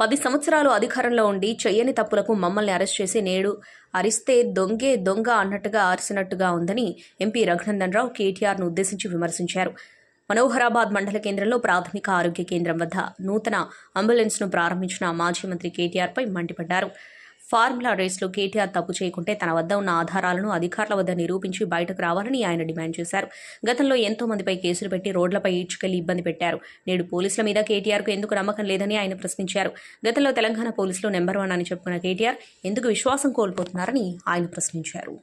పది సంవత్సరాలు అధికారంలో ఉండి చెయ్యని తప్పులకు మమ్మల్ని అరెస్ట్ చేసి నేడు అరిస్తే దొంగే దొంగ అన్నట్టుగా అరిసినట్టుగా ఉందని ఎంపీ రఘునందన్ రావు కేటీఆర్ను ఉద్దేశించి విమర్శించారు. మనోహరాబాద్ మండల కేంద్రంలో ప్రాథమిక ఆరోగ్య కేంద్రం వద్ద నూతన అంబులెన్స్ను ప్రారంభించిన మాజీ మంత్రి కేటీఆర్పై మండిపడ్డారు. ఫార్ములా రేస్లో కేటీఆర్ తప్పు చేయకుంటే తన వద్ద ఉన్న ఆధారాలను అధికారుల వద్ద నిరూపించి బయటకు రావాలని ఆయన డిమాండ్ చేశారు. గతంలో ఎంతో మందిపై కేసులు పెట్టి రోడ్లపై ఈడ్చుకెళ్ళి ఇబ్బంది పెట్టారు. నేడు పోలీసుల మీద కేటీఆర్కు ఎందుకు నమ్మకం లేదని ఆయన ప్రశ్నించారు. గతంలో తెలంగాణ పోలీసులు నెంబర్ వన్ అని చెప్పుకున్న కేటీఆర్ ఎందుకు విశ్వాసం కోల్పోతున్నారని ఆయన ప్రశ్నించారు.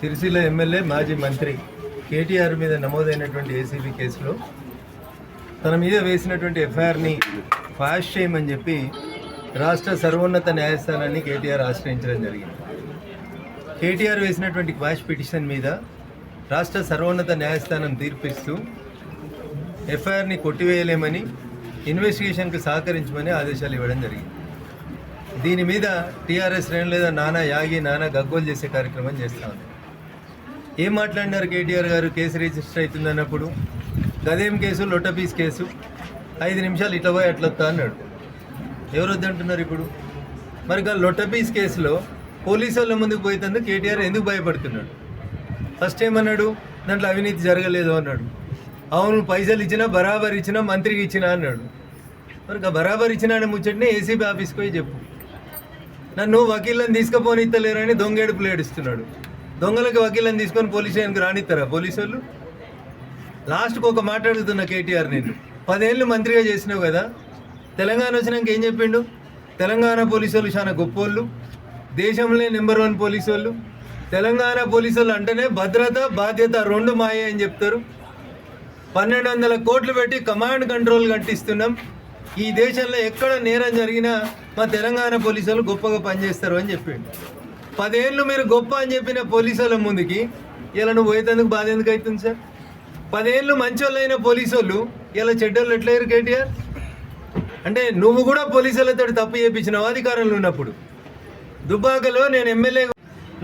సిరిసిల్ల ఎమ్మెల్యే మాజీ మంత్రి కేటీఆర్ మీద నమోదైనటువంటి ఏసీబీ కేసులో తన మీద వేసినటువంటి ఎఫ్ఐఆర్ని ఫాస్ట్ చేయమని చెప్పి రాష్ట్ర సర్వోన్నత న్యాయస్థానాన్ని కేటీఆర్ ఆశ్రయించడం జరిగింది. కేటీఆర్ వేసినటువంటి క్వాష్ పిటిషన్ మీద రాష్ట్ర సర్వోన్నత న్యాయస్థానం తీర్పిస్తూ ఎఫ్ఐఆర్ని కొట్టివేయలేమని ఇన్వెస్టిగేషన్కి సహకరించమని ఆదేశాలు ఇవ్వడం జరిగింది. దీని మీద టీఆర్ఎస్ శ్రేణులు లేదా నానా యాగి నానా గగ్గోలు చేసే కార్యక్రమం చేస్తా ఉంది. ఏం మాట్లాడినారు కేటీఆర్ గారు? కేసు రిజిస్టర్ అవుతుందన్నప్పుడు? గదేం కేసు? లొట్టపీస్ కేసు? ఐదు నిమిషాలు ఇట్లా పోయి అట్లా వస్తా అన్నాడు. ఎవరు వద్దంటున్నారు ఇప్పుడు? మరి గా లొట్టపీస్ కేసులో పోలీసు వాళ్ళ ముందుకు పోయినందుకు కేటీఆర్ ఎందుకు భయపడుతున్నాడు? ఫస్ట్ ఏమన్నాడు? దాంట్లో అవినీతి జరగలేదు అన్నాడు. అవును పైసలు ఇచ్చినా బరాబర్ ఇచ్చినా మంత్రికి ఇచ్చినా అన్నాడు. మరి గా బరాబర్ ఇచ్చినా అని ముచ్చటనే ఏసీబీ ఆఫీస్కి పోయి చెప్పు. నన్ను వకీళ్ళని తీసుకుపోనిస్తలేరని దొంగేడుపులు ఏడుస్తున్నాడు. దొంగలకి వకీళ్ళని తీసుకొని పోలీస్ స్టేషన్కి రానిస్తారా పోలీసు వాళ్ళు? లాస్ట్కి ఒక మాట్లాడుతున్నా కేటీఆర్ నేను. పదేళ్ళు మంత్రిగా చేసినావు కదా. తెలంగాణ వచ్చినాక ఏం చెప్పిండు? తెలంగాణ పోలీసు వాళ్ళు చాలా గొప్పోళ్ళు. దేశంలో నెంబర్ వన్ పోలీసు వాళ్ళు తెలంగాణ పోలీసు వాళ్ళు అంటేనే భద్రత బాధ్యత రెండు మాయే అని చెప్తారు. పన్నెండు వందల కోట్లు పెట్టి కమాండ్ కంట్రోల్ కట్టిస్తున్నాం. ఈ దేశంలో ఎక్కడ నేరం జరిగినా మా తెలంగాణ పోలీసు వాళ్ళు గొప్పగా పనిచేస్తారు అని చెప్పిండు. పదేళ్ళు మీరు గొప్ప అని చెప్పిన పోలీసు వాళ్ళ ముందుకి ఇలా నువ్వు పోయేందుకు బాధ ఎందుకు అవుతుంది సార్? పదేళ్ళు మంచోళ్ళైన పోలీసు వాళ్ళు ఇలా చెడ్డోళ్ళు ఎట్లయ్యారు కేటీఆర్? అంటే నువ్వు కూడా పోలీసులతో తప్పు చేయించినావు అధికారంలో ఉన్నప్పుడు. దుబ్బాకలో నేను ఎమ్మెల్యే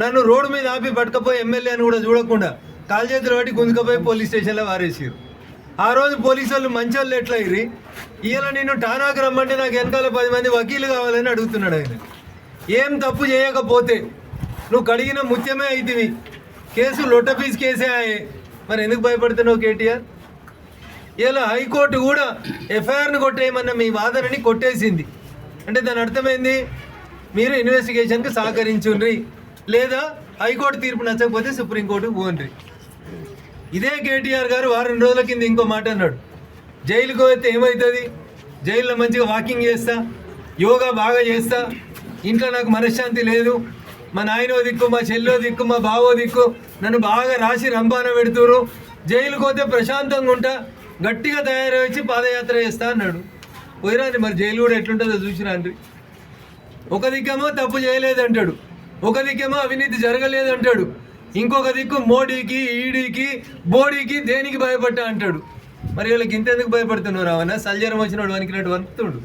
నన్ను రోడ్డు మీద ఆపి పట్టుకపోయి ఎమ్మెల్యే అని కూడా చూడకుండా కాలు చేతులు పట్టి గుంజుకపోయి పోలీస్ స్టేషన్లో వారేసారు ఆ రోజు పోలీసు వాళ్ళు మంచి వాళ్ళు ఎట్లా అయ్యి ఇవాళ నేను టానాకు రమ్మంటే నాకు వెనకాల పది మంది వకీలు కావాలని అడుగుతున్నాడు ఆయన. ఏం తప్పు చేయకపోతే నువ్వు కడిగిన ముత్యమే అవుతుంది కేసు లొట్టపీస్ కేసే ఆయే. మరి ఎందుకు భయపడుతున్నావు కేటీఆర్? ఇలా హైకోర్టు కూడా ఎఫ్ఐఆర్ని కొట్టేయమన్న మీ వాదనని కొట్టేసింది. అంటే దాని అర్థమైంది? మీరు ఇన్వెస్టిగేషన్కి సహకరించుండ్రి. లేదా హైకోర్టు తీర్పు నచ్చకపోతే సుప్రీంకోర్టుకు పోండ్రి. ఇదే కేటీఆర్ గారు వారం రోజుల కింద ఇంకో మాట అన్నాడు. జైలుకు పోతే ఏమవుతుంది జైల్లో మంచిగా వాకింగ్ చేస్తా యోగా బాగా చేస్తా. ఇంట్లో నాకు మనశ్శాంతి లేదు. మా నాయనో దిక్కు మా చెల్లో దిక్కు మా బావో దిక్కు నన్ను బాగా రాసి రంపాన పెడుతురు జైలుకు పోతే ప్రశాంతంగా ఉంటా. గట్టిగా తయారై వచ్చి పాదయాత్ర చేస్తా అన్నాడు. పోయిరాండి మరి జైలు కూడా ఎట్లుంటుందో చూసిరాండి ఒక దిక్కేమో తప్పు చేయలేదంటాడు. ఒక దిక్కేమో అవినీతి జరగలేదంటాడు. ఇంకొక దిక్కు మోడీకి ఈడీకి బోడీకి దేనికి భయపడ్డా అంటాడు. మరి వీళ్ళకి ఇంతెందుకు భయపడుతున్నారు అవన్న సల్జరం వచ్చినాడు వనికినట్టు వంతుడు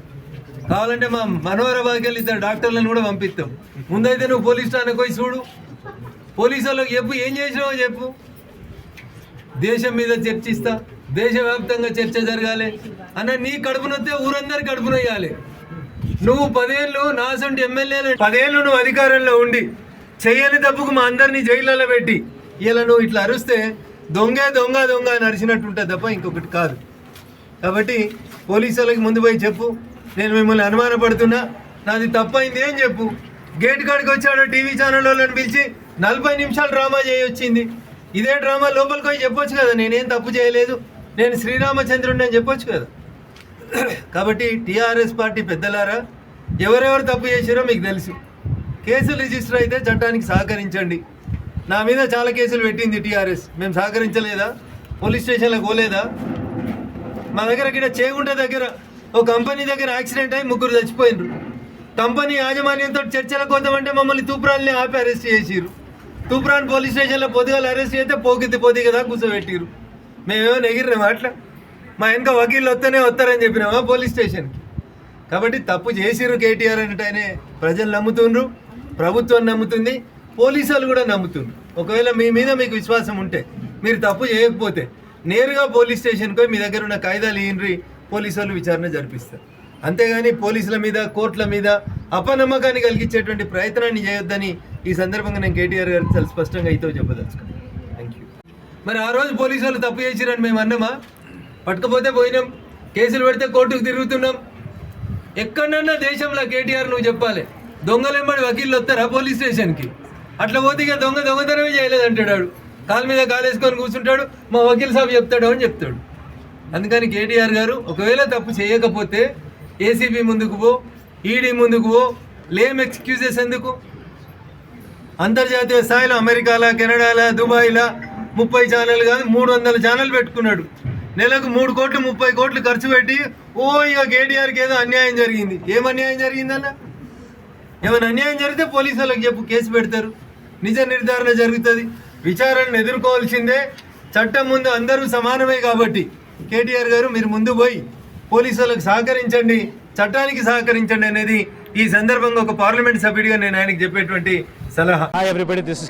కావాలంటే మా మనోహరాబాద్కి వెళ్ళి ఇద్దరు డాక్టర్లను కూడా పంపిస్తాం ముందైతే నువ్వు పోలీస్ స్టేషన్కి పోయి చూడు. పోలీసు వాళ్ళకి చెప్పు ఏం చేసినావో చెప్పు. దేశం మీద చర్చిస్తా. దేశవ్యాప్తంగా చర్చ జరగాలి. అన్న నీ కడుపునొస్తే ఊరందరి కడుపునొయ్యాలి నువ్వు పదేళ్ళు నాసంటి ఎమ్మెల్యేలు. పదేళ్ళు నువ్వు అధికారంలో ఉండి చేయని తప్పుకు మా అందరినీ జైళ్ళలో పెట్టి ఇలా నువ్వు ఇట్లా అరుస్తే దొంగే దొంగ దొంగ అని ఉంటుంది తప్ప ఇంకొకటి కాదు. కాబట్టి పోలీసు వాళ్ళకి ముందు పోయి చెప్పు. నేను మిమ్మల్ని అనుమానపడుతున్నా. నాది తప్పైంది ఏం చెప్పు? గేట్ కాడికి వచ్చాడు టీవీ ఛానల్ వాళ్ళని పిలిచి నలభై నిమిషాలు డ్రామా చేయొచ్చింది. ఇదే డ్రామా లోపలికి పోయి చెప్పొచ్చు కదా నేనేం తప్పు చేయలేదు? నేను శ్రీరామచంద్రుడిని అని చెప్పొచ్చు కదా. కాబట్టి టీఆర్ఎస్ పార్టీ పెద్దలారా ఎవరెవరు తప్పు చేశారో మీకు తెలుసు. కేసులు రిజిస్టర్ అయితే చట్టానికి సహకరించండి. నా మీద చాలా కేసులు పెట్టింది టీఆర్ఎస్. మేము సహకరించలేదా? పోలీస్ స్టేషన్లో పోలేదా? మా దగ్గర ఇక్కడ చేగుంట దగ్గర ఓ కంపెనీ దగ్గర యాక్సిడెంట్ అయి ముగ్గురు చచ్చిపోయినారు. కంపెనీ యాజమాన్యంతో చర్చలకు వద్దామంటే మమ్మల్ని తూప్రాన్ని ఆపి అరెస్ట్ చేసిరు తూప్రాన్ పోలీస్ స్టేషన్లో పొద్దుగాల అరెస్ట్ చేస్తే పోకిద్ది పోతి కదా కూర్చోబెట్టిరు మేమేమో ఎగిరినాం అట్లా. మా వెనక వకీళ్ళు వస్తేనే వస్తారని చెప్పినామా పోలీస్ స్టేషన్కి. కాబట్టి తప్పు చేసిర్రు కేటీఆర్ అంటేనే ప్రజలు నమ్ముతుండ్రు ప్రభుత్వం నమ్ముతుంది పోలీసులు వాళ్ళు కూడా నమ్ముతుండ్రు. ఒకవేళ మీ మీద మీకు విశ్వాసం ఉంటే మీరు తప్పు చేయకపోతే నేరుగా పోలీస్ స్టేషన్కి పోయి మీ దగ్గర ఉన్న కాయిదాలు ఈయనరి పోలీసు వాళ్ళు విచారణ జరిపిస్తారు. అంతేగాని పోలీసుల మీద కోర్టుల మీద అపనమ్మకాన్ని కలిగించేటువంటి ప్రయత్నాన్ని చేయొద్దని ఈ సందర్భంగా నేను కేటీఆర్ గారికి చాలా స్పష్టంగా అయితే చెప్పదలుచుకున్నాను. థ్యాంక్ యూ మరి ఆ రోజు పోలీసు వాళ్ళు తప్పు చేసిరని మేము అన్నామా? పట్టుకపోతే పోయినాం. కేసులు పెడితే కోర్టుకు తిరుగుతున్నాం. ఎక్కడన్నా దేశంలో కేటీఆర్ నువ్వు చెప్పాలి. దొంగలెంబడి వకీళ్ళు వస్తారా పోలీస్ స్టేషన్కి? అట్లా పోతే ఇక దొంగ దొంగతనమే చేయలేదంటాడు వాడు. కాలు మీద కాలేసుకొని కూర్చుంటాడు. మా వకీల్ సాబ్ చెప్తాడు అని చెప్తాడు. అందుకని కేటీఆర్ గారు ఒకవేళ తప్పు చేయకపోతే ఏసీబీ ముందుకు పో ఈడీ ముందుకు పో లేమ్ ఎక్స్క్యూజెస్ ఎందుకు? అంతర్జాతీయ స్థాయిలో అమెరికాలా కెనడాలా దుబాయ్లా ముప్పై ఛానల్ కాదు మూడు వందల ఛానల్ పెట్టుకున్నాడు. నెలకు మూడు కోట్లు ముప్పై కోట్లు ఖర్చు పెట్టి ఓ ఇక కేటీఆర్కి ఏదో అన్యాయం జరిగింది. ఏం అన్యాయం జరిగిందన్న? ఏమైనా అన్యాయం జరిగితే పోలీసు వాళ్ళకి చెప్పు కేసు పెడతారు. నిజ నిర్ధారణ జరుగుతుంది. విచారణను ఎదుర్కోవాల్సిందే. చట్టం ముందు అందరూ సమానమే కాబట్టి. కేటీఆర్ గారు మీరు ముందు పోయి పోలీసు వాళ్ళకి సహకరించండి. చట్టానికి సహకరించండి అనేది ఈ సందర్భంగా ఒక పార్లమెంట్ సభ్యుడిగా నేను ఆయనకి చెప్పేటువంటి సలహా. Hi everybody, this is